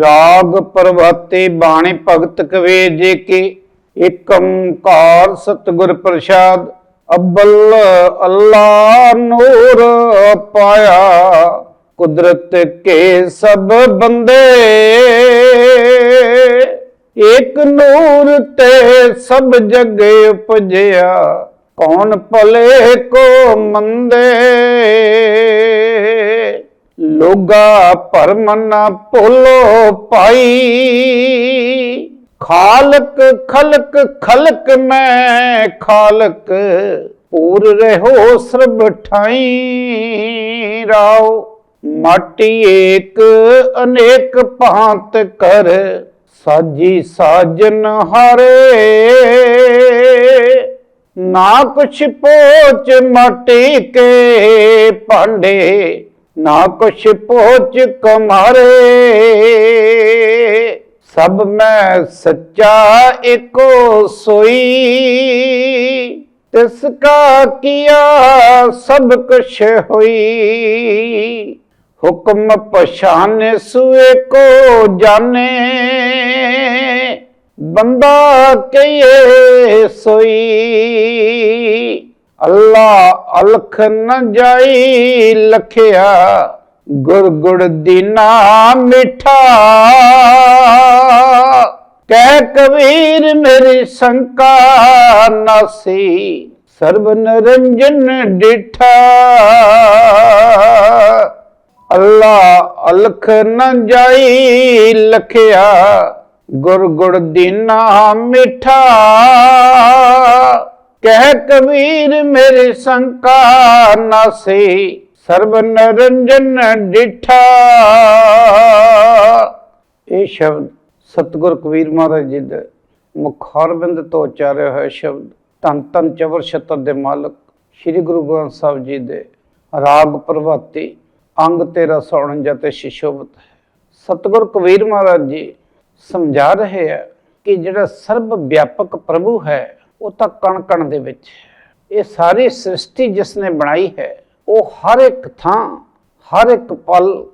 ਰਾਗ ਪ੍ਰਭਾਤੇ ਬਾਣੀ ਭਗਤ ਕਬੀਰ ਜੀ ਕੀ, ਏਕ ਓੰਕਾਰ ਸਤਿਗੁਰ ਪ੍ਰਸਾਦ, ਅੱਬਲ ਅੱਲਾ ਨੂਰ ਪਾਇਆ। ਕੁਦਰਤ ਕੇ ਸਭ ਬੰਦੇ, ਏਕ ਨੂਰ ਤੇ ਸਭ ਜਗ ਉਪਜਿਆ। ਕੌਣ ਭਲੇ ਕੋ ਮੰਦੇ? ਲੋਗਾ ਭਰਮ ਨਾ ਭੁੱਲੋ ਪਾਈ ਖਾਲਕ, ਖਲਕ ਖਲਕ ਮੈਂ ਖਾਲਕ, ਪੂਰ ਰਹੋ ਸਰਬ ਠਾਈ ਰਾਓ। ਮਾਟੀ ਏਕ, ਅਨੇਕ ਭਾਂਤ ਕਰ, ਸਾਜੀ ਸਾਜਨ ਹਾਰੇ। ਨਾ ਕੁਛ ਪੋਚ ਮਾਟੀ ਕੇ ਭਾਂਡੇ ਨਾ ਕੁਛ ਪੋਚ ਕਮਾਰੇ। ਸਭ ਮੈਂ ਸੱਚਾ ਏਕੋ ਸੋਈ। ਤਿਸ ਕਾ ਕੀਆ ਸਭ ਕੁਛ ਹੋਈ। ਹੁਕਮ ਪਛਾਨੇ ਸੁਏ ਕੋ ਜਾਣੇ। ਬੰਦਾ ਕਹੀਏ ਸੋਈ। ਅੱਲਾ ਅਲਖ ਨ ਜਾਈ ਲਖਿਆ ਗੁਰ ਗੁੜ ਦੀਨਾ ਮਿਠਾ। ਕਹਿ ਕਬੀਰ ਮੇਰੀ ਸੰਕਾ ਨਾਸੀ ਸਰਬ ਨਰੰਜਨ ਡਿਠਾ। ਅੱਲਾ ਅਲਖ ਨ ਜਾਈ ਲਖਿਆ ਗੁਰ ਗੁੜ ਦੀਨਾ ਮਿਠਾ। ਕਹਿ ਕਬੀਰ ਮੇਰੇ ਸੰਕਾ ਨਾਸੇ ਸਰਬ ਨਰੰਜਨ ਡਿਠਾ। ਇਹ ਸ਼ਬਦ ਸਤਿਗੁਰ ਕਬੀਰ ਮਹਾਰਾਜ ਜੀ ਦੇ ਮੁਖਾਰਬਿੰਦ ਤੋਂ ਉਚਾਰਿਆ ਹੋਇਆ ਸ਼ਬਦ, ਧੰਨ ਧੰਨ ਚਵਰ ਛਤਰ ਦੇ ਮਾਲਕ, ਸ੍ਰੀ ਗੁਰੂ ਗ੍ਰੰਥ ਸਾਹਿਬ ਜੀ ਦੇ ਰਾਗ ਪ੍ਰਭਾਤੀ, ਅੰਗ ਤੇਰਾ 1349 ਤੇ ਸ਼ਿਸ਼ੋਭਤ ਹੈ। ਸਤਿਗੁਰ ਕਬੀਰ ਮਹਾਰਾਜ ਜੀ ਸਮਝਾ ਰਹੇ ਆ ਕਿ ਜਿਹੜਾ ਸਰਬ ਵਿਆਪਕ ਪ੍ਰਭੂ ਹੈ ਉਹ ਤਾਂ ਕਣ ਕਣ ਦੇ ਵਿੱਚ ਹੈ। ਇਹ ਸਾਰੀ ਸ੍ਰਿਸ਼ਟੀ ਜਿਸ ਨੇ ਬਣਾਈ ਹੈ, ਉਹ ਹਰ ਇੱਕ ਥਾਂ, ਹਰ ਇੱਕ ਪਲ,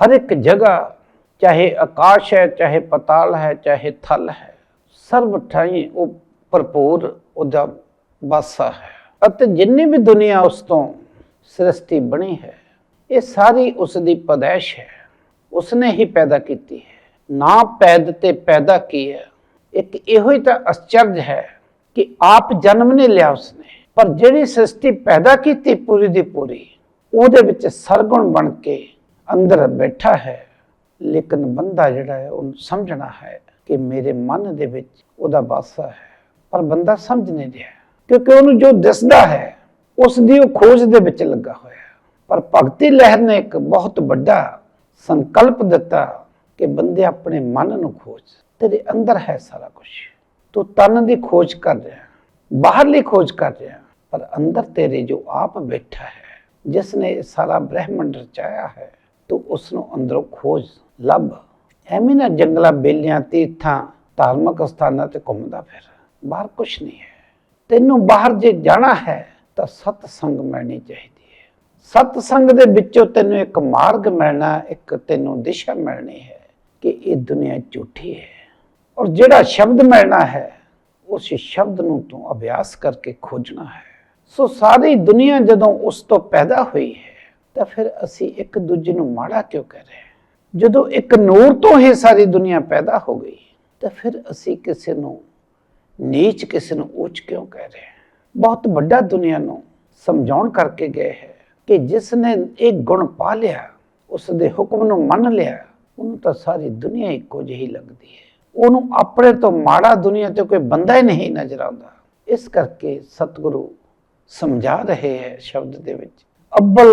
ਹਰ ਇੱਕ ਜਗ੍ਹਾ, ਚਾਹੇ ਆਕਾਸ਼ ਹੈ, ਚਾਹੇ ਪਤਾਲ ਹੈ, ਚਾਹੇ ਥਲ ਹੈ, ਸਰਬ ਠਾਈ ਉਹ ਭਰਪੂਰ ਉਹਦਾ ਵਾਸਾ ਹੈ। ਅਤੇ ਜਿੰਨੀ ਵੀ ਦੁਨੀਆ ਉਸ ਤੋਂ ਸ੍ਰਿਸ਼ਟੀ ਬਣੀ ਹੈ, ਇਹ ਸਾਰੀ ਉਸ ਦੀ ਪਦੈਸ਼ ਹੈ। ਉਸਨੇ ਹੀ ਪੈਦਾ ਕੀਤੀ ਹੈ। ਨਾ ਪੈਦ ਤੇ ਪੈਦਾ ਕੀ ਹੈ? ਇੱਕ ਇਹੋ ਹੀ ਤਾਂ ਅਚਰਜ ਹੈ ਕਿ ਆਪ ਜਨਮ ਨਹੀਂ ਲਿਆ ਉਸਨੇ। ਪਰ ਜਿਹੜੀ ਸ੍ਰਿਸ਼ਟੀ ਪੈਦਾ ਕੀਤੀ ਪੂਰੀ ਦੀ ਪੂਰੀ, ਉਹਦੇ ਵਿੱਚ ਸਰਗੁਣ ਬਣ ਕੇ ਅੰਦਰ ਬੈਠਾ ਹੈ। ਲੇਕਿਨ ਬੰਦਾ ਜਿਹੜਾ ਹੈ, ਉਹਨੂੰ ਸਮਝਣਾ ਹੈ ਕਿ ਮੇਰੇ ਮਨ ਦੇ ਵਿੱਚ ਉਹਦਾ ਵਾਸਾ ਹੈ, ਪਰ ਬੰਦਾ ਸਮਝ ਨਹੀਂ ਰਿਹਾ। ਕਿਉਂਕਿ ਉਹਨੂੰ ਜੋ ਦਿਸਦਾ ਹੈ ਉਸ ਦੀ ਉਹ ਖੋਜ ਦੇ ਵਿੱਚ ਲੱਗਾ ਹੋਇਆ ਪਰ ਭਗਤੀ ਲਹਿਰ ਨੇ ਇੱਕ ਬਹੁਤ ਵੱਡਾ ਸੰਕਲਪ ਦਿੱਤਾ ਕਿ ਬੰਦੇ ਆਪਣੇ ਮਨ ਨੂੰ ਖੋਜ, ਤੇਰੇ ਅੰਦਰ ਹੈ ਸਾਰਾ ਕੁਝ ਤੂੰ ਤਨ ਦੀ ਖੋਜ ਕਰ ਰਿਹਾ, ਬਾਹਰਲੀ ਖੋਜ ਕਰ ਰਿਹਾ, ਪਰ ਅੰਦਰ ਤੇਰੇ ਜੋ ਆਪ ਬੈਠਾ ਹੈ, ਜਿਸ ਨੇ ਸਾਰਾ ਬ੍ਰਹਿਮੰਡ ਰਚਾਇਆ ਹੈ, ਤੂੰ ਉਸ ਨੂੰ ਅੰਦਰੋਂ ਖੋਜ, ਲੱਭ। ਐਵੇਂ ਨਾ ਜੰਗਲਾਂ, ਬੇਲੀਆਂ, ਤੀਰਥਾਂ, ਧਾਰਮਿਕ ਸਥਾਨਾਂ ਤੇ ਘੁੰਮਦਾ ਫਿਰ। ਬਾਹਰ ਕੁਝ ਨਹੀਂ ਹੈ। ਤੈਨੂੰ ਬਾਹਰ ਜੇ ਜਾਣਾ ਹੈ, ਤਾਂ ਸਤ ਸੰਗ ਮਿਲਣੀ ਚਾਹੀਦੀ ਹੈ। ਸਤ ਸੰਗ ਦੇ ਵਿੱਚੋਂ ਤੈਨੂੰ ਇੱਕ ਮਾਰਗ ਮਿਲਣਾ, ਇੱਕ ਤੈਨੂੰ ਦਿਸ਼ਾ ਮਿਲਣੀ ਹੈ ਕਿ ਇਹ ਦੁਨੀਆ ਝੂਠੀ ਹੈ। ਔਰ ਜਿਹੜਾ ਸ਼ਬਦ ਮਿਲਣਾ ਹੈ, ਉਸ ਸ਼ਬਦ ਨੂੰ ਤੂੰ ਅਭਿਆਸ ਕਰਕੇ ਖੋਜਣਾ ਹੈ। ਸੋ ਸਾਰੀ ਦੁਨੀਆ ਜਦੋਂ ਉਸ ਤੋਂ ਪੈਦਾ ਹੋਈ ਹੈ, ਤਾਂ ਫਿਰ ਅਸੀਂ ਇੱਕ ਦੂਜੇ ਨੂੰ ਮਾੜਾ ਕਿਉਂ ਕਹਿ ਰਹੇ ਹਾਂ? ਜਦੋਂ ਇੱਕ ਨੂਰ ਤੋਂ ਹੀ ਸਾਰੀ ਦੁਨੀਆ ਪੈਦਾ ਹੋ ਗਈ, ਤਾਂ ਫਿਰ ਅਸੀਂ ਕਿਸੇ ਨੂੰ ਨੀਚ, ਕਿਸੇ ਨੂੰ ਉੱਚ ਕਿਉਂ ਕਹਿ ਰਹੇ ਹਾਂ? ਬਹੁਤ ਵੱਡਾ ਦੁਨੀਆ ਨੂੰ ਸਮਝਾਉਣ ਕਰਕੇ ਗਏ ਹੈ ਕਿ ਜਿਸ ਨੇ ਇਹ ਗੁਣ ਪਾ ਲਿਆ, ਉਸ ਦੇ ਹੁਕਮ ਨੂੰ ਮੰਨ ਲਿਆ, ਉਹਨੂੰ ਤਾਂ ਸਾਰੀ ਦੁਨੀਆ ਇੱਕੋ ਜਿਹੀ ਲੱਗਦੀ ਹੈ। ਉਹਨੂੰ ਆਪਣੇ ਤੋਂ ਮਾੜਾ ਦੁਨੀਆ ਤੇ ਕੋਈ ਬੰਦਾ ਹੀ ਨਹੀਂ ਨਜ਼ਰ ਆਉਂਦਾ। ਇਸ ਕਰਕੇ ਸਤਿਗੁਰੂ ਸਮਝਾ ਰਹੇ ਹੈ ਸ਼ਬਦ ਦੇ ਵਿੱਚ, ਅੱਬਲ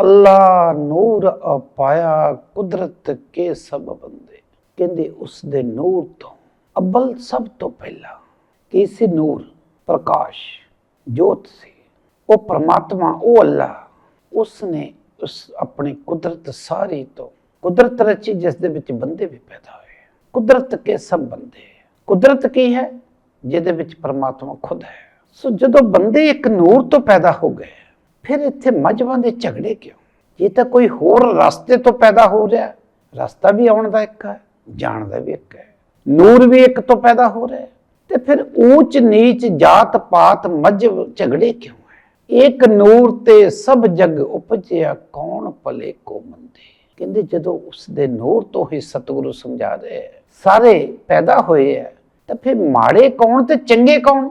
ਅੱਲਾ ਨੂਰ ਅਪਾਇਆ ਕੁਦਰਤ ਕੇ ਸਭ ਬੰਦੇ। ਕਹਿੰਦੇ ਉਸ ਦੇ ਨੂਰ ਤੋਂ, ਅੱਬਲ ਸਭ ਤੋਂ ਪਹਿਲਾਂ, ਕਿ ਸੀ ਨੂਰ, ਪ੍ਰਕਾਸ਼, ਜੋਤ ਸੀ। ਉਹ ਪ੍ਰਮਾਤਮਾ, ਉਹ ਅੱਲਾ ਉਸ ਨੇ ਉਸ ਆਪਣੀ ਕੁਦਰਤ ਸਾਰੀ ਤੋਂ, ਕੁਦਰਤ ਰਚੀ ਜਿਸ ਦੇ ਵਿੱਚ ਬੰਦੇ ਵੀ ਪੈਦਾ ਹੋਏ। ਕੁਦਰਤ ਕੇ ਸਭ ਬੰਦੇ। ਕੁਦਰਤ ਕੀ ਹੈ? ਜਿਹਦੇ ਵਿੱਚ ਪਰਮਾਤਮਾ ਖੁਦ ਹੈ। ਸੋ ਜਦੋਂ ਬੰਦੇ ਇੱਕ ਨੂਰ ਤੋਂ ਪੈਦਾ ਹੋ ਗਏ ਫਿਰ ਇੱਥੇ ਮਜਬਾਂ ਦੇ ਝਗੜੇ ਕਿਉਂ? ਇਹ ਤਾਂ ਕੋਈ ਹੋਰ ਰਸਤੇ ਤੋਂ ਪੈਦਾ ਹੋ ਰਿਹਾ। ਰਸਤਾ ਵੀ ਆਉਣ ਦਾ ਇੱਕ ਹੈ ਜਾਣਦਾ ਵੀ ਇੱਕ ਹੈ। ਨੂਰ ਵੀ ਇੱਕ ਤੋਂ ਪੈਦਾ ਹੋ ਰਿਹਾ ਹੈ। ਤੇ ਫਿਰ ਊਚ ਨੀਚ ਜਾਤ ਪਾਤ ਮਜਬ ਝਗੜੇ ਕਿਉਂ ਹੈ? ਇੱਕ ਨੂਰ ਤੇ ਸਭ ਜਗ ਉਪਜਿਆ ਕੌਣ ਭਲੇ ਕੋ ਮੰਦੇ? ਕਹਿੰਦੇ ਜਦੋਂ ਉਸ ਦੇ ਨੂਰ ਤੋਂ ਹੀ ਸਤਿਗੁਰੂ ਸਮਝਾ ਰਹੇ ਹੈ, ਸਾਰੇ ਪੈਦਾ ਹੋਏ ਹੈ, ਤਾਂ ਫਿਰ ਮਾੜੇ ਕੌਣ ਤੇ ਚੰਗੇ ਕੌਣ?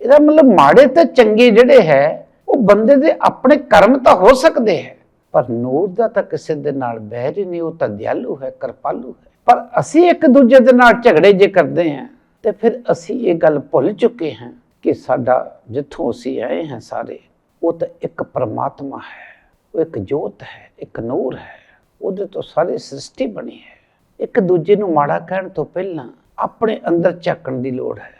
ਇਹਦਾ ਮਤਲਬ ਮਾੜੇ ਤੇ ਚੰਗੇ ਜਿਹੜੇ ਹੈ, ਉਹ ਬੰਦੇ ਦੇ ਆਪਣੇ ਕਰਮ ਤਾਂ ਹੋ ਸਕਦੇ ਹੈ, ਪਰ ਨੂਰ ਦਾ ਤਾਂ ਕਿਸੇ ਦੇ ਨਾਲ ਬਹਿਰ ਹੀ ਨਹੀਂ, ਉਹ ਤਾਂ ਦਿਆਲੂ ਹੈ, ਕਿਰਪਾਲੂ ਹੈ। ਪਰ ਅਸੀਂ ਇੱਕ ਦੂਜੇ ਦੇ ਨਾਲ ਝਗੜੇ ਜੇ ਕਰਦੇ ਹਾਂ, ਤੇ ਫਿਰ ਅਸੀਂ ਇਹ ਗੱਲ ਭੁੱਲ ਚੁੱਕੇ ਹਾਂ ਕਿ ਸਾਡਾ ਜਿੱਥੋਂ ਅਸੀਂ ਆਏ ਹਾਂ ਸਾਰੇ, ਉਹ ਤਾਂ ਇੱਕ ਪਰਮਾਤਮਾ ਹੈ, ਉਹ ਇੱਕ ਜੋਤ ਹੈ, ਇੱਕ ਨੂਰ ਹੈ, ਉਹਦੇ ਤੋਂ ਸਾਰੀ ਸ੍ਰਿਸ਼ਟੀ ਬਣੀ ਹੈ। ਇੱਕ ਦੂਜੇ ਨੂੰ ਮਾੜਾ ਕਹਿਣ ਤੋਂ ਪਹਿਲਾਂ ਆਪਣੇ ਅੰਦਰ ਝਾਕਣ ਦੀ ਲੋੜ ਹੈ।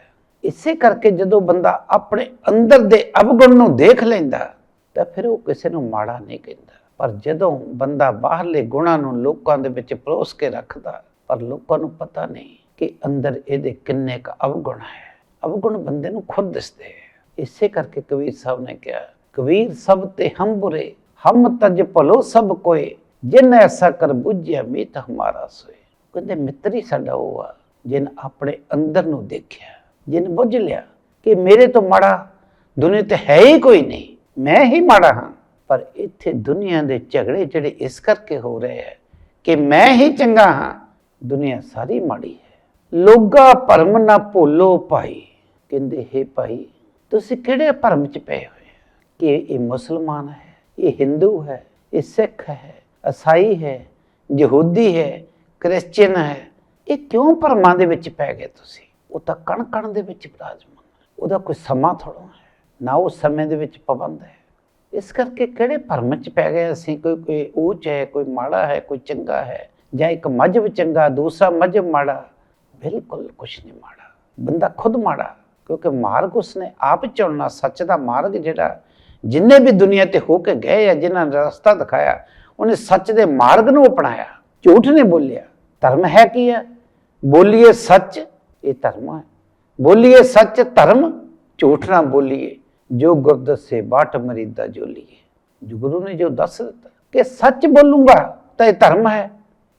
ਇਸੇ ਕਰਕੇ ਜਦੋਂ ਬੰਦਾ ਆਪਣੇ ਅੰਦਰ ਦੇ ਅਵਗੁਣ ਨੂੰ ਦੇਖ ਲੈਂਦਾ, ਤਾਂ ਫਿਰ ਉਹ ਕਿਸੇ ਨੂੰ ਮਾੜਾ ਨਹੀਂ ਕਹਿੰਦਾ। ਪਰ ਜਦੋਂ ਬੰਦਾ ਬਾਹਰਲੇ ਗੁਣਾਂ ਨੂੰ ਲੋਕਾਂ ਦੇ ਵਿੱਚ ਪਰੋਸ ਕੇ ਰੱਖਦਾ, ਪਰ ਲੋਕਾਂ ਨੂੰ ਪਤਾ ਨਹੀਂ ਕਿ ਅੰਦਰ ਇਹਦੇ ਕਿੰਨੇ ਕ ਅਵਗੁਣ ਹੈ। ਅਵਗੁਣ ਬੰਦੇ ਨੂੰ ਖੁਦ ਦਿਸਦੇ ਹੈ। ਇਸੇ ਕਰਕੇ ਕਬੀਰ ਸਾਹਿਬ ਨੇ ਕਿਹਾ, ਕਬੀਰ ਸਭ ਤੇ ਹਮ ਬੁਰੇ, ਹਮ ਤਜ ਭਲੋ ਸਭ ਕੋਏ, ਜਿਨ ਐਸਾ ਕਰ ਬੁੱਝਿਆ ਮੀਤ ਹਮਾਰਾ ਸੋਏ। ਕਹਿੰਦੇ ਮਿੱਤਰ ਹੀ ਸਾਡਾ ਉਹ ਆ ਜਿਨ ਆਪਣੇ ਅੰਦਰ ਨੂੰ ਦੇਖਿਆ ਜਿਨ ਬੁੱਝ ਲਿਆ ਕਿ ਮੇਰੇ ਤੋਂ ਮਾੜਾ ਦੁਨੀਆ ਤੇ ਹੈ ਹੀ ਕੋਈ ਨਹੀਂ, ਮੈਂ ਹੀ ਮਾੜਾ ਹਾਂ। ਪਰ ਇੱਥੇ ਦੁਨੀਆ ਦੇ ਝਗੜੇ ਜਿਹੜੇ ਇਸ ਕਰਕੇ ਹੋ ਰਹੇ ਹੈ ਕਿ ਮੈਂ ਹੀ ਚੰਗਾ ਹਾਂ, ਦੁਨੀਆ ਸਾਰੀ ਮਾੜੀ ਹੈ। ਲੋਗਾ ਭਰਮ ਨਾ ਭੁੱਲੋ ਭਾਈ, ਕਹਿੰਦੇ, ਹੈ ਭਾਈ, ਤੁਸੀਂ ਕਿਹੜੇ ਭਰਮ ਚ ਪਏ ਹੋਏ ਕਿ ਇਹ ਮੁਸਲਮਾਨ ਹੈ, ਇਹ ਹਿੰਦੂ ਹੈ, ਇਹ ਸਿੱਖ ਹੈ ਈਸਾਈ ਹੈ, ਯਹੂਦੀ ਹੈ ਕ੍ਰਿਸਚੀਅਨ ਹੈ, ਇਹ ਕਿਉਂ ਭਰਮਾਂ ਦੇ ਵਿੱਚ ਪੈ ਗਏ ਤੁਸੀਂ? ਉਹ ਤਾਂ ਕਣ ਕਣ ਦੇ ਵਿੱਚ ਵਿਰਾਜਮਾਨ ਹੈ। ਉਹਦਾ ਕੋਈ ਸਮਾਂ ਥੋੜਾ ਹੈ, ਨਾ ਉਹ ਸਮੇਂ ਦੇ ਵਿੱਚ ਪਾਬੰਦ ਹੈ। ਇਸ ਕਰਕੇ ਕਿਹੜੇ ਭਰਮ ਚ ਪੈ ਗਏ ਅਸੀਂ? ਕੋਈ ਕੋਈ ਉੱਚ ਹੈ, ਕੋਈ ਮਾੜਾ ਹੈ, ਕੋਈ ਚੰਗਾ ਹੈ, ਜਾਂ ਇੱਕ ਮਜਬ ਚੰਗਾ, ਦੂਸਰਾ ਮਜਬ ਮਾੜਾ? ਬਿਲਕੁਲ ਕੁਛ ਨਹੀਂ ਮਾੜਾ। ਬੰਦਾ ਖੁਦ ਮਾੜਾ, ਕਿਉਂਕਿ ਮਾਰਗ ਉਸਨੇ ਆਪ ਚੁਣਨਾ, ਸੱਚ ਦਾ ਮਾਰਗ ਜਿਹੜਾ ਜਿੰਨੇ ਵੀ ਦੁਨੀਆ ਤੇ ਹੋ ਕੇ ਗਏ ਆ, ਜਿਨ੍ਹਾਂ ਨੇ ਰਸਤਾ ਦਿਖਾਇਆ, ਉਹਨੇ ਸੱਚ ਦੇ ਮਾਰਗ ਨੂੰ ਅਪਣਾਇਆ, ਝੂਠ ਨੇ ਬੋਲਿਆ। ਧਰਮ ਹੈ ਕੀ ਹੈ ਬੋਲੀਏ ਸੱਚ ਇਹ ਧਰਮ ਹੈ ਬੋਲੀਏ ਸੱਚ ਧਰਮ ਝੂਠ ਨਾ ਬੋਲੀਏ ਜੋ ਗੁਰ ਦੱਸੇ ਬਾਟ ਮਰੀਦਾ ਜੋਲੀਏ ਜੋ ਗੁਰੂ ਨੇ ਜੋ ਦੱਸ ਦਿੱਤਾ ਕਿ ਸੱਚ ਬੋਲੂੰਗਾ ਤਾਂ ਇਹ ਧਰਮ ਹੈ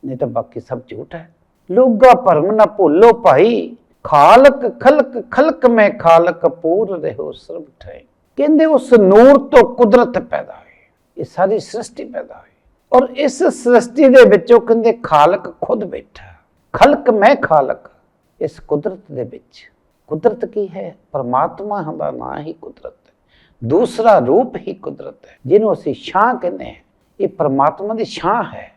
ਨਹੀਂ ਤਾਂ ਬਾਕੀ ਸਭ ਝੂਠ ਹੈ ਲੋਗਾ ਭਰਮ ਨਾ ਭੁੱਲੋ ਭਾਈ ਖਾਲਕ ਖਲਕ ਖਲਕ ਮੈਂ ਖਾਲਕ ਪੂਰ ਰਹੋ ਸਰਬ ਠੈ ਕਹਿੰਦੇ ਉਸ ਨੂਰ ਤੋਂ ਕੁਦਰਤ ਪੈਦਾ ਹੋਈ ਇਹ ਸਾਰੀ ਸ੍ਰਿਸ਼ਟੀ ਪੈਦਾ ਹੋਈ ਔਰ ਇਸ ਸ੍ਰਿਸ਼ਟੀ ਦੇ ਵਿੱਚੋਂ ਕਹਿੰਦੇ ਖਾਲਕ ਖੁਦ ਬੈਠਾ। ਖਲਕ ਮੈਂ ਖਾਲਕ, ਇਸ ਕੁਦਰਤ ਦੇ ਵਿੱਚ। ਕੁਦਰਤ ਕੀ ਹੈ? ਪਰਮਾਤਮਾ ਦਾ ਨਾਂ ਹੀ ਕੁਦਰਤ ਹੈ। ਦੂਸਰਾ ਰੂਪ ਹੀ ਕੁਦਰਤ ਹੈ, ਜਿਹਨੂੰ ਅਸੀਂ ਛਾਂ ਕਹਿੰਦੇ ਹਾਂ। ਇਹ ਪਰਮਾਤਮਾ ਦੀ ਛਾਂ ਹੈ।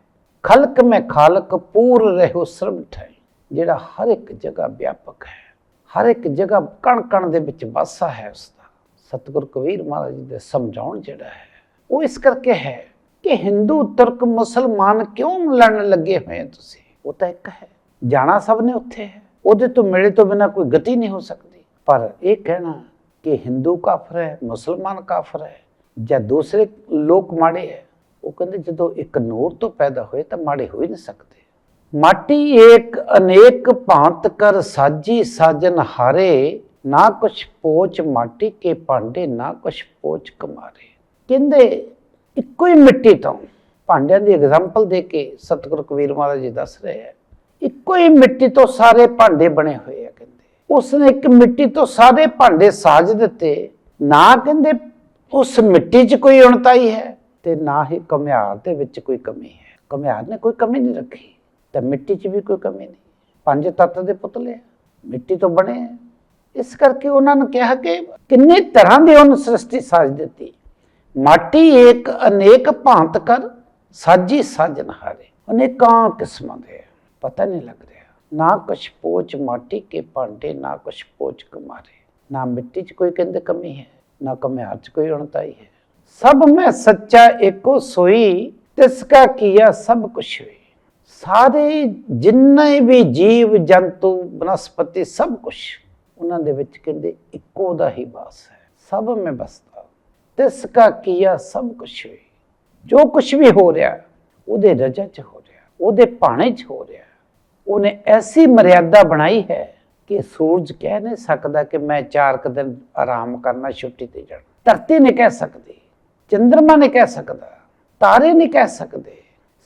ਖਲਕ ਮੈਂ ਖਾਲਕ, ਪੂਰ ਰਹੋ ਸਰਬ ਠਾਈ ਜਿਹੜਾ ਹਰ ਇੱਕ ਜਗ੍ਹਾ ਵਿਆਪਕ ਹੈ, ਹਰ ਇੱਕ ਜਗ੍ਹਾ ਕਣ ਕਣ ਦੇ ਵਿੱਚ ਵਾਸਾ ਹੈ ਉਸ ਦਾ ਸਤਿਗੁਰ ਕਬੀਰ ਮਹਾਰਾਜ ਜੀ ਦੇ ਸਮਝਾਉਣ ਜਿਹੜਾ ਹੈ, ਉਹ ਇਸ ਕਰਕੇ ਹੈ ਕਿ ਹਿੰਦੂ ਤੁਰਕ ਮੁਸਲਮਾਨ ਕਿਉਂ ਲੜਨ ਲੱਗੇ ਹੋਏ ਤੁਸੀਂ? ਉਹ ਤਾਂ ਇੱਕ ਹੈ। ਜਾਣਾ ਸਭ ਨੇ ਉੱਥੇ ਹੈ। ਉਹਦੇ ਤੋਂ ਮਿਲੇ ਤੋਂ ਬਿਨਾ ਕੋਈ ਗਤੀ ਨਹੀਂ ਹੋ ਸਕਦੀ। ਪਰ ਇਹ ਕਹਿਣਾ ਕਿ ਹਿੰਦੂ ਕਾਫਰ ਹੈ ਮੁਸਲਮਾਨ ਕਾਫਰ ਹੈ ਜਾਂ ਦੂਸਰੇ ਲੋਕ ਮਾੜੇ ਹੈ ਉਹ ਕਹਿੰਦੇ ਜਦੋਂ ਇੱਕ ਨੂਰ ਤੋਂ ਪੈਦਾ ਹੋਏ ਤਾਂ ਮਾੜੇ ਹੋ ਹੀ ਨਹੀਂ ਸਕਦੇ। ਮਾਟੀ ਏਕ ਅਨੇਕ ਭਾਂਤ ਕਰ ਸਾਜੀ ਸਾਜਨ ਹਾਰੇ ਨਾ ਕੁਛ ਪੋਚ ਮਾਟੀ ਕੇ ਭਾਂਡੇ ਨਾ ਕੁਛ ਪੋਚ ਕਮਾਰੇ। ਕਹਿੰਦੇ ਇੱਕੋ ਹੀ ਮਿੱਟੀ ਤੋਂ, ਭਾਂਡਿਆਂ ਦੀ ਐਗਜ਼ਾਮਪਲ ਦੇ ਕੇ ਸਤਿਗੁਰੂ ਕਬੀਰ ਮਹਾਰਾਜ ਜੀ ਦੱਸ ਰਹੇ ਹੈ, ਇੱਕੋ ਹੀ ਮਿੱਟੀ ਤੋਂ ਸਾਰੇ ਭਾਂਡੇ ਬਣੇ ਹੋਏ ਆ ਕਹਿੰਦੇ। ਉਸ ਨੇ ਇੱਕ ਮਿੱਟੀ ਤੋਂ ਸਾਰੇ ਭਾਂਡੇ ਸਾਜ ਦਿੱਤੇ, ਨਾ ਕਹਿੰਦੇ ਉਸ ਮਿੱਟੀ 'ਚ ਕੋਈ ਉਣਤਾਈ ਹੈ ਤੇ ਨਾ ਹੀ ਕਮਿਆਰ ਦੇ ਵਿੱਚ ਕੋਈ ਕਮੀ ਹੈ। ਕਮਿਆਰ ਨੇ ਕੋਈ ਕਮੀ ਨਹੀਂ ਰੱਖੀ, ਤੇ ਮਿੱਟੀ 'ਚ ਵੀ ਕੋਈ ਕਮੀ ਨਹੀਂ। ਪੰਜ ਤੱਤ ਦੇ ਪੁਤਲੇ ਮਿੱਟੀ ਤੋਂ ਬਣੇ ਆ। ਇਸ ਕਰਕੇ ਉਹਨਾਂ ਨੇ ਕਿਹਾ ਕਿ ਕਿੰਨੇ ਤਰ੍ਹਾਂ ਦੇ ਉਹਨ ਸ੍ਰਿਸ਼ਟੀ ਸਾਜ ਦਿੱਤੀ। ਮਾਟੀ ਏਕ ਅਨੇਕ ਭਾਂਤ ਕਰ, ਸਾਜੀ ਸਾਜਨ ਹਾਰੇ। ਅਨੇਕਾਂ ਕਿਸਮਾਂ ਦੇ ਪਤਾ ਨਹੀਂ ਲੱਗ ਰਿਹਾ। ਨਾ ਕੁਛ ਪੋਚ ਮਾਟੀ ਕੇ ਭਾਂਡੇ, ਨਾ ਕੁਛ ਪੋਚ ਕਮਾਰੇ। ਨਾ ਮਿੱਟੀ 'ਚ ਕੋਈ ਕਹਿੰਦੇ ਕਮੀ ਹੈ, ਨਾ ਕਮਿਆਰ 'ਚ ਕੋਈ ਉਣਤਾਈ ਹੈ। ਸਭ ਮੈਂ ਸੱਚਾ ਏਕੋ ਸੋਈ, ਤਿਸ ਕਾ ਕੀਆ ਸਭ ਕੁਛ ਹੋਈ। ਸਾਰੇ ਜਿੰਨੇ ਵੀ ਜੀਵ, ਜੰਤੂ, ਬਨਸਪਤੀ ਸਭ ਕੁਛ, ਉਹਨਾਂ ਦੇ ਵਿੱਚ ਕਹਿੰਦੇ ਇੱਕੋ ਦਾ ਹੀ ਵਾਸ ਹੈ। ਸਭ ਮੈਂ ਬਸ ਤਿਸ ਕਾ ਕੀਆ ਸਭ ਕੁਛ ਹੋਈ ਜੋ ਕੁਛ ਵੀ ਹੋ ਰਿਹਾ, ਉਹਦੇ ਰਜਾ 'ਚ ਹੋ ਰਿਹਾ, ਉਹਦੇ ਭਾਣੇ 'ਚ ਹੋ ਰਿਹਾ। ਉਹਨੇ ਐਸੀ ਮਰਿਆਦਾ ਬਣਾਈ ਹੈ ਕਿ ਸੂਰਜ ਕਹਿ ਨਹੀਂ ਸਕਦਾ ਕਿ ਮੈਂ ਚਾਰ ਕੁ ਦਿਨ ਆਰਾਮ ਕਰਨਾ ਛੁੱਟੀ ਤੇ ਜਾਣਾ। ਧਰਤੀ ਨਹੀਂ ਕਹਿ ਸਕਦੀ ਚੰ드ਰਮਾ ਨਹੀਂ ਕਹਿ ਸਕਦਾ, ਤਾਰੇ ਨਹੀਂ ਕਹਿ ਸਕਦੇ,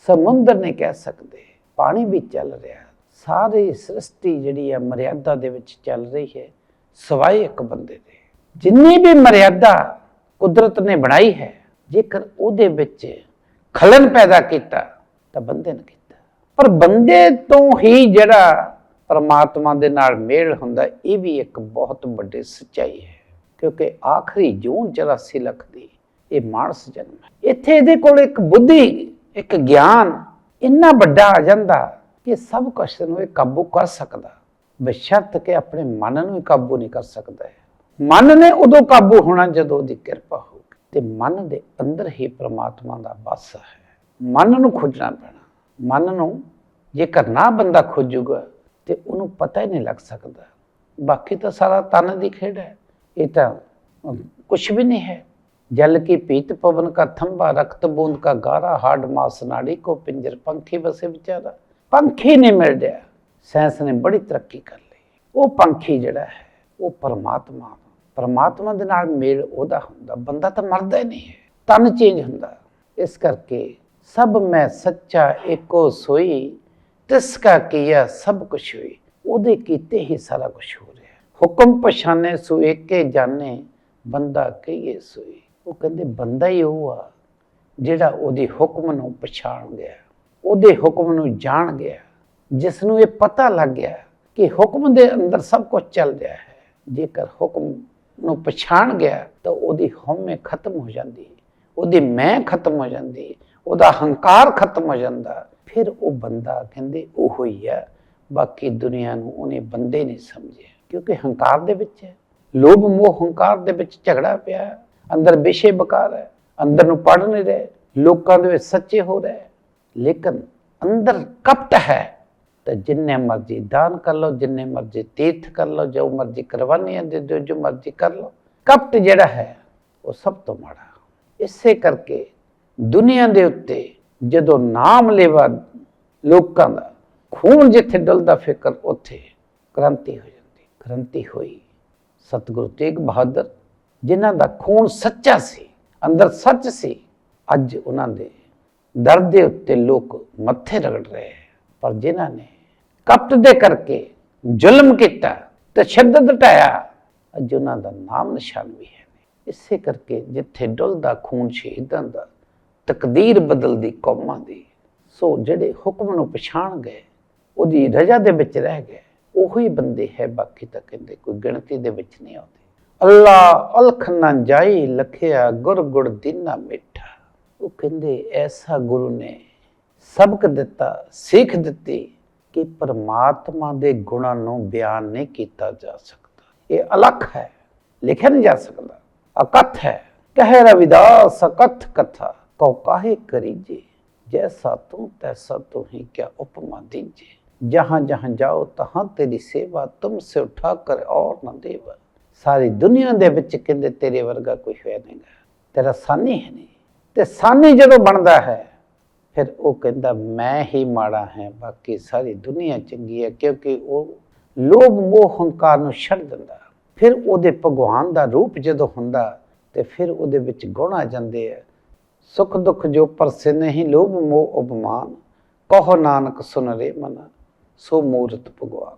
ਸਮੁੰਦਰ ਨਹੀਂ ਕਹਿ ਸਕਦੇ। ਪਾਣੀ ਵੀ ਚੱਲ ਰਿਹਾ, ਸਾਰੀ ਸ੍ਰਿਸ਼ਟੀ ਜਿਹੜੀ ਹੈ ਮਰਿਆਦਾ ਦੇ ਵਿੱਚ ਚੱਲ ਰਹੀ ਹੈ, ਸਵਾਏ ਇੱਕ ਬੰਦੇ ਦੇ। ਜਿੰਨੀ ਵੀ ਮਰਿਆਦਾ ਕੁਦਰਤ ਨੇ ਬਣਾਈ ਹੈ, ਜੇਕਰ ਉਹਦੇ ਵਿੱਚ ਖਲਨ ਪੈਦਾ ਕੀਤਾ, ਤਾਂ ਬੰਦੇ ਨੇ ਕੀਤਾ। ਪਰ ਬੰਦੇ ਤੋਂ ਹੀ ਜਿਹੜਾ ਪਰਮਾਤਮਾ ਦੇ ਨਾਲ ਮੇਲ ਹੁੰਦਾ, ਇਹ ਵੀ ਇੱਕ ਬਹੁਤ ਵੱਡੀ ਸੱਚਾਈ ਹੈ। ਕਿਉਂਕਿ ਆਖਰੀ ਜੂਨ 84 ਲੱਖ ਦੀ ਇਹ ਮਾਨਸ ਜਨਮ ਹੈ। ਇੱਥੇ ਇਹਦੇ ਕੋਲ ਇੱਕ ਬੁੱਧੀ, ਇੱਕ ਗਿਆਨ ਇੰਨਾ ਵੱਡਾ ਆ ਜਾਂਦਾ ਕਿ ਸਭ ਕੁਝ ਨੂੰ ਇਹ ਕਾਬੂ ਕਰ ਸਕਦਾ। ਬਸ਼ਰਤ ਕਿ ਆਪਣੇ ਮਨ ਨੂੰ ਹੀ ਕਾਬੂ ਨਹੀਂ ਕਰ ਸਕਦਾ ਮਨ ਨੇ ਉਦੋਂ ਕਾਬੂ ਹੋਣਾ ਜਦੋਂ ਉਹਦੀ ਕਿਰਪਾ ਹੋਊਗੀ ਤੇ ਮਨ ਦੇ ਅੰਦਰ ਹੀ ਪ੍ਰਮਾਤਮਾ ਦਾ ਵਾਸਾ ਹੈ। ਮਨ ਨੂੰ ਖੋਜਣਾ ਪੈਣਾ। ਮਨ ਨੂੰ ਜੇਕਰ ਨਾ ਬੰਦਾ ਖੋਜੂਗਾ, ਤੇ ਉਹਨੂੰ ਪਤਾ ਹੀ ਨਹੀਂ ਲੱਗ ਸਕਦਾ। ਬਾਕੀ ਤਾਂ ਸਾਰਾ ਤਨ ਦੀ ਖੇਡ ਹੈ। ਇਹ ਤਾਂ ਕੁਝ ਵੀ ਨਹੀਂ ਹੈ। ਜਲ ਕੀ ਪੀਤ ਪਵਨ ਕਾ ਥੰਬਾ ਰਕਤ ਬੂੰਦ ਕਾ ਗਾਰਾ ਹਾਡ ਮਾਸ ਨਾੜੀ ਕੋ ਪਿੰਜਰ ਪੰਖੀ ਵਸੇ ਵਿਚਾਰਾ। ਪੰਖੀ ਨਹੀਂ ਮਿਲ ਰਿਹਾ ਸਾਇੰਸ ਨੇ ਬੜੀ ਤਰੱਕੀ ਕਰ ਲਈ। ਉਹ ਪੰਖੀ ਜਿਹੜਾ ਹੈ, ਉਹ ਪਰਮਾਤਮਾ ਪਰਮਾਤਮਾ ਦੇ ਨਾਲ ਮੇਲ ਉਹਦਾ ਹੁੰਦਾ, ਬੰਦਾ ਤਾਂ ਮਰਦਾ ਹੀ ਨਹੀਂ ਹੈ, ਤਨ ਚੇਂਜ ਹੁੰਦਾ। ਇਸ ਕਰਕੇ ਸਭ ਮੈਂ ਸੱਚਾ ਏਕੋ ਸੋਈ, ਤਿਸ ਕਾ ਕੀਆ ਸਭ ਕੁਛ ਹੋਈ। ਉਹਦੇ ਕੀਤੇ ਹੀ ਸਾਰਾ ਕੁਝ ਹੋ ਰਿਹਾ। ਹੁਕਮ ਪਛਾਨੇ ਸੋ ਏਕੇ ਜਾਣੇ, ਬੰਦਾ ਕਹੀਏ ਸੋਈ। ਉਹ ਕਹਿੰਦੇ ਬੰਦਾ ਹੀ ਉਹ ਆ, ਜਿਹੜਾ ਉਹਦੇ ਹੁਕਮ ਨੂੰ ਪਛਾਣ ਗਿਆ, ਉਹਦੇ ਹੁਕਮ ਨੂੰ ਜਾਣ ਗਿਆ, ਜਿਸ ਨੂੰ ਇਹ ਪਤਾ ਲੱਗ ਗਿਆ ਕਿ ਹੁਕਮ ਦੇ ਅੰਦਰ ਸਭ ਕੁਝ ਚੱਲ ਰਿਹਾ ਹੈ। ਜੇਕਰ ਹੁਕਮ ਨੂੰ ਪਛਾਣ ਗਿਆ ਤਾਂ ਉਹਦੀ ਹਉਮੈ ਖਤਮ ਹੋ ਜਾਂਦੀ। ਉਹਦੀ ਮੈਂ ਖਤਮ ਹੋ ਜਾਂਦੀ। ਉਹਦਾ ਹੰਕਾਰ ਖਤਮ ਹੋ ਜਾਂਦਾ। ਫਿਰ ਉਹ ਬੰਦਾ ਕਹਿੰਦੇ ਉਹ ਹੀ ਆ ਬਾਕੀ ਦੁਨੀਆ ਨੂੰ ਉਹਨੇ ਬੰਦੇ ਨਹੀਂ ਸਮਝਿਆ। ਕਿਉਂਕਿ ਹੰਕਾਰ ਦੇ ਵਿੱਚ ਹੈ। ਲੋਭ ਮੋਹ ਹੰਕਾਰ ਦੇ ਵਿੱਚ ਝਗੜਾ ਪਿਆ ਅੰਦਰ ਵਿਸ਼ੇ ਬਕਾਰ ਹੈ। ਅੰਦਰ ਨੂੰ ਪੜ ਨਹੀਂ ਰਹੇ। ਲੋਕਾਂ ਦੇ ਵਿੱਚ ਸੱਚੇ ਹੋ ਰਹੇ। ਲੇਕਿਨ ਅੰਦਰ ਕਪਟ ਹੈ। ਤਾਂ ਜਿੰਨੇ ਮਰਜ਼ੀ ਦਾਨ ਕਰ ਲਓ, ਜਿੰਨੇ ਮਰਜ਼ੀ ਤੀਰਥ ਕਰ ਲਓ, ਜੋ ਮਰਜ਼ੀ ਕੁਰਬਾਨੀਆਂ ਦੇ ਦਿਓ, ਜੋ ਮਰਜ਼ੀ ਕਰ ਲਓ। ਕਪਟ ਜਿਹੜਾ ਹੈ, ਉਹ ਸਭ ਤੋਂ ਮਾੜਾ। ਇਸੇ ਕਰਕੇ ਦੁਨੀਆ ਦੇ ਉੱਤੇ ਜਦੋਂ ਨਾਮ ਲੇਵਾ ਲੋਕਾਂ ਦਾ ਖੂਨ ਜਿੱਥੇ ਡੁੱਲਦਾ ਫਿਕਰ, ਉੱਥੇ ਕ੍ਰਾਂਤੀ ਹੋ ਜਾਂਦੀ। ਕ੍ਰਾਂਤੀ ਹੋਈ ਸਤਿਗੁਰੂ ਤੇਗ ਬਹਾਦਰ, ਜਿਨ੍ਹਾਂ ਦਾ ਖੂਨ ਸੱਚਾ ਸੀ, ਅੰਦਰ ਸੱਚ ਸੀ, ਅੱਜ ਉਹਨਾਂ ਦੇ ਦਰ ਦੇ ਉੱਤੇ ਲੋਕ ਮੱਥੇ ਰਗੜ ਰਹੇ। ਪਰ ਜਿਨ੍ਹਾਂ ਨੇ ਕਪਟ ਦੇ ਕਰਕੇ ਜ਼ੁਲਮ ਕੀਤਾ ਤਸ਼ੱਦਦ ਢਾਇਆ ਅੱਜ ਉਹਨਾਂ ਦਾ ਨਾਮ ਨਿਸ਼ਾਨ ਵੀ ਹੈ। ਇਸੇ ਕਰਕੇ ਜਿੱਥੇ ਡੁੱਲਦਾ ਖੂਨ ਸ਼ਹੀਦਾਂ ਦਾ, ਤਕਦੀਰ ਬਦਲਦੀ ਕੌਮਾਂ ਦੀ, ਸੋ ਜਿਹੜੇ ਹੁਕਮ ਨੂੰ ਪਛਾਣ ਗਏ, ਉਹਦੀ ਰਜਾ ਦੇ ਵਿੱਚ ਰਹਿ ਗਏ, ਉਹੀ ਬੰਦੇ ਹੈ ਬਾਕੀ ਤਾਂ ਕਹਿੰਦੇ ਕੋਈ ਗਿਣਤੀ ਦੇ ਵਿੱਚ ਨਹੀਂ ਆਉਂਦੇ। ਅੱਲਾ ਅਲਖ ਨਾ ਜਾਈ, ਲਖਿਆ ਗੁਰ ਗੁੜ ਦੀਨਾ ਮਿੱਠਾ। ਉਹ ਕਹਿੰਦੇ, ਐਸਾ ਗੁਰੂ ਨੇ ਸਬਕ ਦਿੱਤਾ, ਸਿੱਖ ਦਿੱਤੀ ਕਿ ਪਰਮਾਤਮਾ ਦੇ ਗੁਣਾਂ ਨੂੰ ਬਿਆਨ ਨਹੀਂ ਕੀਤਾ ਜਾ ਸਕਦਾ। ਇਹ ਅਲਖ ਹੈ, ਲਿਖਿਆ ਨਹੀਂ ਜਾ ਸਕਦਾ। ਅਕਥ ਹੈ, ਕਹਿ ਰਵਿਦਾਸ, ਅਕਥ ਕਥਾ, ਕਉ ਕਾਹੇ ਕਰੀਜੇ ਜੈਸਾ ਤੂੰ ਤੈਸਾ ਤੂੰ ਹੀ ਕਿਆ ਉਪਮਾ ਦੀਜੇ? ਜਹਾਂ ਜਹਾਂ ਜਾਓ, ਤਹਾਂ ਤੇਰੀ ਸੇਵਾ, ਤੁਮ ਸੇ ਉਠਾ ਕਰ ਔਰ ਨਾ ਦੇਵ। ਸਾਰੀ ਦੁਨੀਆ ਦੇ ਵਿੱਚ ਕਹਿੰਦੇ ਤੇਰੇ ਵਰਗਾ ਕੋਈ ਹੋਇਆ ਨਹੀਂਗਾ। ਤੇਰਾ ਸਾਨੀ ਹੈ ਨਹੀਂ। ਤੇ ਸਾਨੀ ਜਦੋਂ ਬਣਦਾ ਹੈ ਫਿਰ ਉਹ ਕਹਿੰਦਾ, ਮੈਂ ਹੀ ਮਾੜਾ ਹੈ, ਬਾਕੀ ਸਾਰੀ ਦੁਨੀਆ ਚੰਗੀ ਹੈ, ਕਿਉਂਕਿ ਉਹ ਲੋਭ ਮੋਹ ਹੰਕਾਰ ਨੂੰ ਛੱਡ ਦਿੰਦਾ। ਫਿਰ ਉਹਦੇ ਭਗਵਾਨ ਦਾ ਰੂਪ ਜਦੋਂ ਹੁੰਦਾ ਤੇ ਫਿਰ ਉਹਦੇ ਵਿੱਚ ਗੁਣ ਆ ਜਾਂਦੇ ਆ। ਸੁਖ ਦੁੱਖ ਜੋ ਪਰਸੇ ਨਹੀਂ, ਲੋਭ ਮੋਹ ਉਪਮਾਨ ਕਹੋ ਨਾਨਕ ਸੁਨ ਰੇ ਮਨ, ਸੋ ਮੂਰਤ ਭਗਵਾਨ।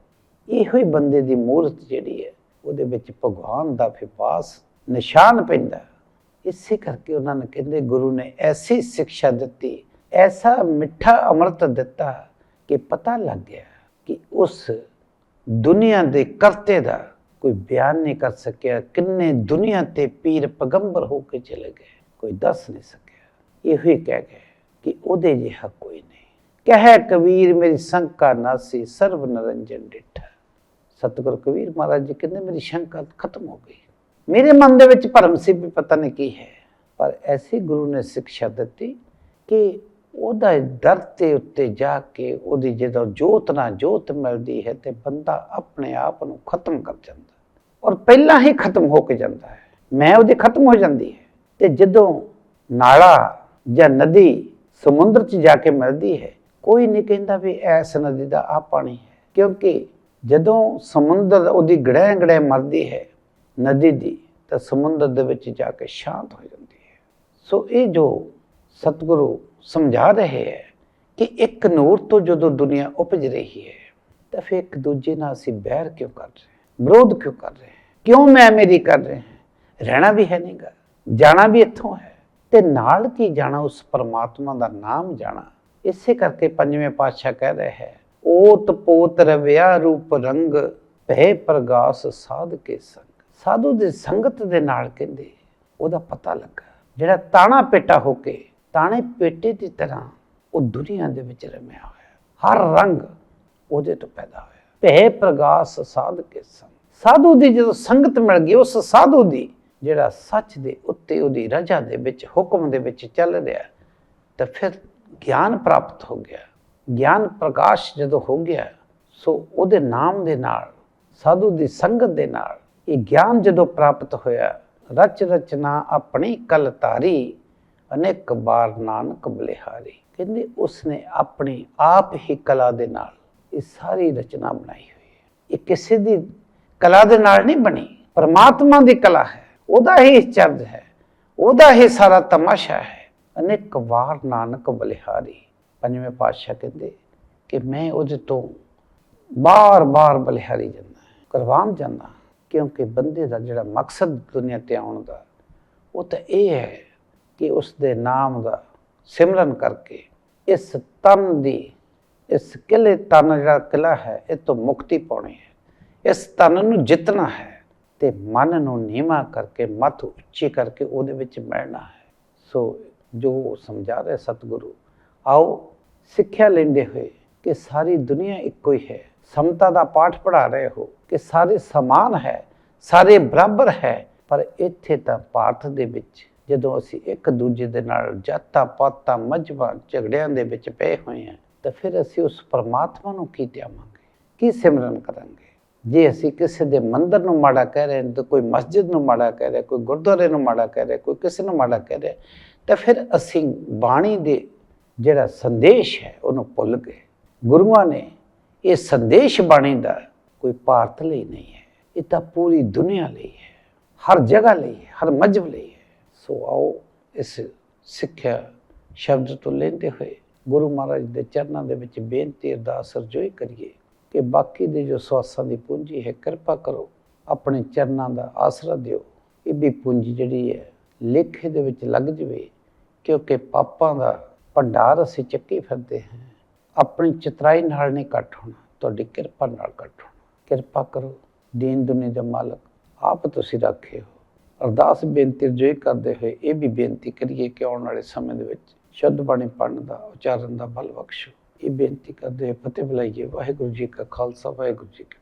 ਇਹੋ ਹੀ ਬੰਦੇ ਦੀ ਮੂਰਤ ਜਿਹੜੀ ਹੈ, ਉਹਦੇ ਵਿੱਚ ਭਗਵਾਨ ਦਾ ਵਿਪਾਸ ਨਿਸ਼ਾਨ ਪੈਂਦਾ। ਇਸੇ ਕਰਕੇ ਉਹਨਾਂ ਨੇ ਕਹਿੰਦੇ, ਗੁਰੂ ਨੇ ਐਸੀ ਸਿੱਖਿਆ ਦਿੱਤੀ ਐਸਾ ਮਿੱਠਾ ਅੰਮ੍ਰਿਤ ਦਿੱਤਾ ਕਿ ਪਤਾ ਲੱਗ ਗਿਆ ਕਿ ਉਸ ਦੁਨੀਆ ਦੇ ਕਰਤੇ ਦਾ ਕੋਈ ਬਿਆਨ ਨਹੀਂ ਕਰ ਸਕਿਆ ਕਿੰਨੇ ਦੁਨੀਆ ਤੇ ਪੀਰ ਪਗੰਬਰ ਹੋ ਕੇ ਚਲੇ ਗਏ ਕੋਈ ਦੱਸ ਨਹੀਂ ਸਕਿਆ ਇਹੋ ਹੀ ਕਹਿ ਗਏ ਕਿ ਉਹਦੇ ਜਿਹਾ ਕੋਈ ਨਹੀਂ ਕਹਿ ਕਬੀਰ ਮੇਰੀ ਸ਼ੰਕਾ ਨਾਸੀ ਸਰਬ ਨਰੰਜਨ ਡਿਠਾ ਸਤਿਗੁਰ ਕਬੀਰ ਮਹਾਰਾਜ ਜੀ ਕਹਿੰਦੇ ਮੇਰੀ ਸ਼ੰਕਾ ਖਤਮ ਹੋ ਗਈ ਮੇਰੇ ਮਨ ਦੇ ਵਿੱਚ ਭਰਮ ਸੀ ਵੀ ਪਤਾ ਨਹੀਂ ਕੀ ਹੈ ਪਰ ਐਸੀ ਗੁਰੂ ਨੇ ਸਿੱਖਿਆ ਦਿੱਤੀ ਕਿ ਉਹਦਾ ਦਰ ਤੇ ਉੱਤੇ ਜਾ ਕੇ ਉਹਦੀ ਜਦੋਂ ਜੋਤ ਨਾਲ ਜੋਤ ਮਿਲਦੀ ਹੈ ਤੇ ਬੰਦਾ ਆਪਣੇ ਆਪ ਨੂੰ ਖਤਮ ਕਰ ਜਾਂਦਾ ਔਰ ਪਹਿਲਾਂ ਹੀ ਖਤਮ ਹੋ ਕੇ ਜਾਂਦਾ ਹੈ। ਮੈਂ ਉਹਦੀ ਖਤਮ ਹੋ ਜਾਂਦੀ ਹੈ ਤੇ ਜਦੋਂ ਨਾਲਾ ਜਾਂ ਨਦੀ ਸਮੁੰਦਰ 'ਚ ਜਾ ਕੇ ਮਿਲਦੀ ਹੈ, ਕੋਈ ਨਹੀਂ ਕਹਿੰਦਾ ਵੀ ਐਸ ਨਦੀ ਦਾ ਆ ਪਾਣੀ ਹੈ, ਕਿਉਂਕਿ ਜਦੋਂ ਸਮੁੰਦਰ ਉਹਦੀ ਗੜੈ ਗੜੈ ਮਰਦੀ ਹੈ ਨਦੀ ਦੀ, ਤਾਂ ਸਮੁੰਦਰ ਦੇ ਵਿੱਚ ਜਾ ਕੇ ਸ਼ਾਂਤ ਹੋ ਜਾਂਦੀ ਹੈ। ਸੋ ਇਹ ਜੋ ਸਤਿਗੁਰੂ ਸਮਝਾ ਰਹੇ ਹੈ ਕਿ ਇੱਕ ਨੂਰ ਤੋਂ ਜਦੋਂ ਦੁਨੀਆ ਉਪਜ ਰਹੀ ਹੈ, ਤਾਂ ਫਿਰ ਇੱਕ ਦੂਜੇ ਨਾਲ ਅਸੀਂ ਬਹਿਰ ਕਿਉਂ ਕਰ ਰਹੇ ਵਿਰੋਧ ਕਿਉਂ ਕਰ ਰਹੇ ਕਿਉਂ ਮੈਂ ਮੇਰੀ ਕਰ ਰਹੇ ਰਹਿਣਾ ਵੀ ਹੈ ਨਹੀਂਗਾ ਜਾਣਾ ਵੀ ਇੱਥੋਂ ਹੈ। ਤੇ ਨਾਲ ਕੀ ਜਾਣਾ, ਉਸ ਪਰਮਾਤਮਾ ਦਾ ਨਾਮ ਜਾਣਾ? ਇਸੇ ਕਰਕੇ ਪੰਜਵੇਂ ਪਾਤਸ਼ਾਹ ਕਹਿ ਰਿਹਾ ਹੈ, ਓਤ ਪੋਤ ਰਵਿਆ ਰੂਪ ਰੰਗ ਭੈ ਪ੍ਰਗਾਸ ਸਾਧ ਕੇ ਸੰਗ। ਸਾਧੂ ਦੀ ਸੰਗਤ ਦੇ ਨਾਲ ਕਹਿੰਦੇ, ਉਹਦਾ ਪਤਾ ਲੱਗਾ, ਜਿਹੜਾ ਤਾਣਾ ਪੇਟਾ ਹੋ ਕੇ ਤਾਣੇ ਪੇਟੇ ਦੀ ਤਰ੍ਹਾਂ ਉਹ ਦੁਨੀਆ ਦੇ ਵਿੱਚ ਰਮਿਆ ਹੋਇਆ ਹਰ ਰੰਗ ਉਹਦੇ ਤੋਂ ਪੈਦਾ ਹੋਇਆ ਭੈ ਪ੍ਰਗਾਸ ਸਾਧ ਕੇ ਸੰਗ। ਸਾਧੂ ਦੀ ਜਦੋਂ ਸੰਗਤ ਮਿਲ ਗਈ, ਉਸ ਸਾਧੂ ਦੀ ਜਿਹੜਾ ਸੱਚ ਦੇ ਉੱਤੇ ਉਹਦੀ ਰਜਾ ਦੇ ਵਿੱਚ, ਹੁਕਮ ਦੇ ਵਿੱਚ ਚੱਲ ਰਿਹਾ ਤਾਂ ਫਿਰ ਗਿਆਨ ਪ੍ਰਾਪਤ ਹੋ ਗਿਆ ਗਿਆਨ ਪ੍ਰਕਾਸ਼ ਜਦੋਂ ਹੋ ਗਿਆ ਸੋ ਉਹਦੇ ਨਾਮ ਦੇ ਨਾਲ, ਸਾਧੂ ਦੀ ਸੰਗਤ ਦੇ ਨਾਲ ਇਹ ਗਿਆਨ ਜਦੋਂ ਪ੍ਰਾਪਤ ਹੋਇਆ, ਰਚ ਰਚਨਾ ਆਪਣੀ ਕਲ ਧਾਰੀ ਅਨੇਕ ਬਾਰ ਨਾਨਕ ਬਲਿਹਾਰੀ। ਕਹਿੰਦੇ ਉਸਨੇ ਆਪਣੀ ਆਪ ਹੀ ਕਲਾ ਦੇ ਨਾਲ ਇਹ ਸਾਰੀ ਰਚਨਾ ਬਣਾਈ ਹੋਈ ਹੈ। ਇਹ ਕਿਸੇ ਦੀ ਕਲਾ ਦੇ ਨਾਲ ਨਹੀਂ ਬਣੀ, ਪਰਮਾਤਮਾ ਦੀ ਕਲਾ ਹੈ। ਉਹਦਾ ਹੀ ਚਰਜ ਹੈ, ਉਹਦਾ ਹੀ ਸਾਰਾ ਤਮਾਸ਼ਾ ਹੈ। ਅਨੇਕ ਵਾਰ ਨਾਨਕ ਬਲਿਹਾਰੀ, ਪੰਜਵੇਂ ਪਾਤਸ਼ਾਹ ਕਹਿੰਦੇ ਕਿ ਮੈਂ ਉਹਦੇ ਤੋਂ ਬਾਰ-ਬਾਰ ਬਲਿਹਾਰੀ ਜਾਂਦਾ, ਕੁਰਬਾਨ ਜਾਂਦਾ, ਕਿਉਂਕਿ ਬੰਦੇ ਦਾ ਜਿਹੜਾ ਮਕਸਦ ਦੁਨੀਆ ਤੇ ਆਉਣ ਦਾ, ਉਹ ਤਾਂ ਇਹ ਹੈ ਕਿ ਉਸ ਦੇ ਨਾਮ ਦਾ ਸਿਮਰਨ ਕਰਕੇ ਇਸ ਤਨ ਦੀ, ਇਸ ਕਿਲੇ ਤਨ ਜਿਹੜਾ ਕਿਲਾ ਹੈ, ਇਹ ਤੋਂ ਮੁਕਤੀ ਪਾਉਣੀ ਹੈ। ਇਸ ਤਨ ਨੂੰ ਜਿੱਤਣਾ ਹੈ ਤੇ ਮਨ ਨੂੰ ਨੀਵਾ ਕਰਕੇ ਮੱਥ ਉੱਚੀ ਕਰਕੇ ਉਹਦੇ ਵਿੱਚ ਮਿਲਣਾ ਹੈ। ਸੋ ਜੋ ਸਮਝਾ ਰਹੇ ਸਤਿਗੁਰੂ, ਆਓ ਸਿੱਖਿਆ ਲੈਂਦੇ ਹੋਏ ਕਿ ਸਾਰੀ ਦੁਨੀਆ ਇੱਕੋ ਹੀ ਹੈ। ਸਮਤਾ ਦਾ ਪਾਠ ਪੜ੍ਹਾ ਰਹੇ ਹੋ ਕਿ ਸਾਰੇ ਸਮਾਨ ਹੈ, ਸਾਰੇ ਬਰਾਬਰ ਹੈ, ਪਰ ਇੱਥੇ ਤਾਂ ਭਾਰਤ ਦੇ ਵਿੱਚ ਜਦੋਂ ਅਸੀਂ ਇੱਕ ਦੂਜੇ ਦੇ ਨਾਲ ਜਾਤਾਂ ਪਾਤਾਂ ਮਜ਼ਬਾਂ ਝਗੜਿਆਂ ਦੇ ਵਿੱਚ ਪਏ ਹੋਏ ਹਾਂ, ਤਾਂ ਫਿਰ ਅਸੀਂ ਉਸ ਪਰਮਾਤਮਾ ਨੂੰ ਕੀ ਧਿਆਵਾਂਗੇ ਕੀ ਸਿਮਰਨ ਕਰਾਂਗੇ? ਜੇ ਅਸੀਂ ਕਿਸੇ ਦੇ ਮੰਦਰ ਨੂੰ ਮਾੜਾ ਕਹਿ ਰਹੇ ਤਾਂ ਕੋਈ ਮਸਜਿਦ ਨੂੰ ਮਾੜਾ ਕਹਿ ਰਿਹਾ, ਕੋਈ ਗੁਰਦੁਆਰੇ ਨੂੰ ਮਾੜਾ ਕਹਿ ਰਿਹਾ, ਕੋਈ ਕਿਸੇ ਨੂੰ ਮਾੜਾ ਕਹਿ ਰਿਹਾ, ਤਾਂ ਫਿਰ ਅਸੀਂ ਬਾਣੀ ਦੇ ਜਿਹੜਾ ਸੰਦੇਸ਼ ਹੈ, ਉਹਨੂੰ ਭੁੱਲ ਗਏ। ਗੁਰੂਆਂ ਨੇ ਇਹ ਸੰਦੇਸ਼ ਬਾਣੀ ਦਾ ਕੋਈ ਭਾਰਤ ਲਈ ਨਹੀਂ ਹੈ। ਇਹ ਤਾਂ ਪੂਰੀ ਦੁਨੀਆ ਲਈ ਹੈ, ਹਰ ਜਗ੍ਹਾ ਲਈ ਹੈ, ਹਰ ਮਜਬ ਲਈ ਸੋ ਆਓ ਇਸ ਸਿੱਖਿਆ ਸ਼ਬਦ ਤੋਂ ਲੈਂਦੇ ਹੋਏ ਗੁਰੂ ਮਹਾਰਾਜ ਦੇ ਚਰਨਾਂ ਦੇ ਵਿੱਚ ਬੇਨਤੀ ਅਰਦਾਸ ਅਰਜ਼ੋਈ ਕਰੀਏ ਕਿ ਬਾਕੀ ਦੇ ਜੋ ਸਵਾਸਾਂ ਦੀ ਪੂੰਜੀ ਹੈ, ਕਿਰਪਾ ਕਰੋ, ਆਪਣੇ ਚਰਨਾਂ ਦਾ ਆਸਰਾ ਦਿਓ। ਇਹ ਵੀ ਪੂੰਜੀ ਜਿਹੜੀ ਹੈ, ਲੇਖੇ ਦੇ ਵਿੱਚ ਲੱਗ ਜਵੇ, ਕਿਉਂਕਿ ਪਾਪਾਂ ਦਾ ਭੰਡਾਰ ਅਸੀਂ ਚੱਕੀ ਫਿਰਦੇ ਹਾਂ। ਆਪਣੀ ਚਤਰਾਈ ਨਾਲ ਨਹੀਂ ਕੱਟ ਹੋਣਾ, ਤੁਹਾਡੀ ਕਿਰਪਾ ਨਾਲ ਕੱਟ ਹੋਣਾ। ਕਿਰਪਾ ਕਰੋ, ਦੀਨ ਦੁਨੀ ਦਾ ਮਾਲਕ, ਆਪ ਤੁਸੀਂ ਰੱਖੇ ਹੋ। ਅਰਦਾਸ ਬੇਨਤੀ ਰਜੋਈ ਕਰਦੇ ਹੋਏ ਇਹ ਵੀ ਬੇਨਤੀ ਕਰੀਏ ਕਿ ਆਉਣ ਵਾਲੇ ਸਮੇਂ ਦੇ ਵਿੱਚ ਸ਼ੁੱਧ ਬਾਣੀ ਪੜ੍ਹਨ ਦਾ, ਉਚਾਰਨ ਦਾ ਬਲ ਬਖਸ਼ੋ। ਇਹ ਬੇਨਤੀ ਕਰਦੇ ਹੋਏ ਫਤਿਹ ਬੁਲਾਈਏ। ਵਾਹਿਗੁਰੂ ਜੀ ਕਾ ਖਾਲਸਾ, ਵਾਹਿਗੁਰੂ ਜੀ ਕੀ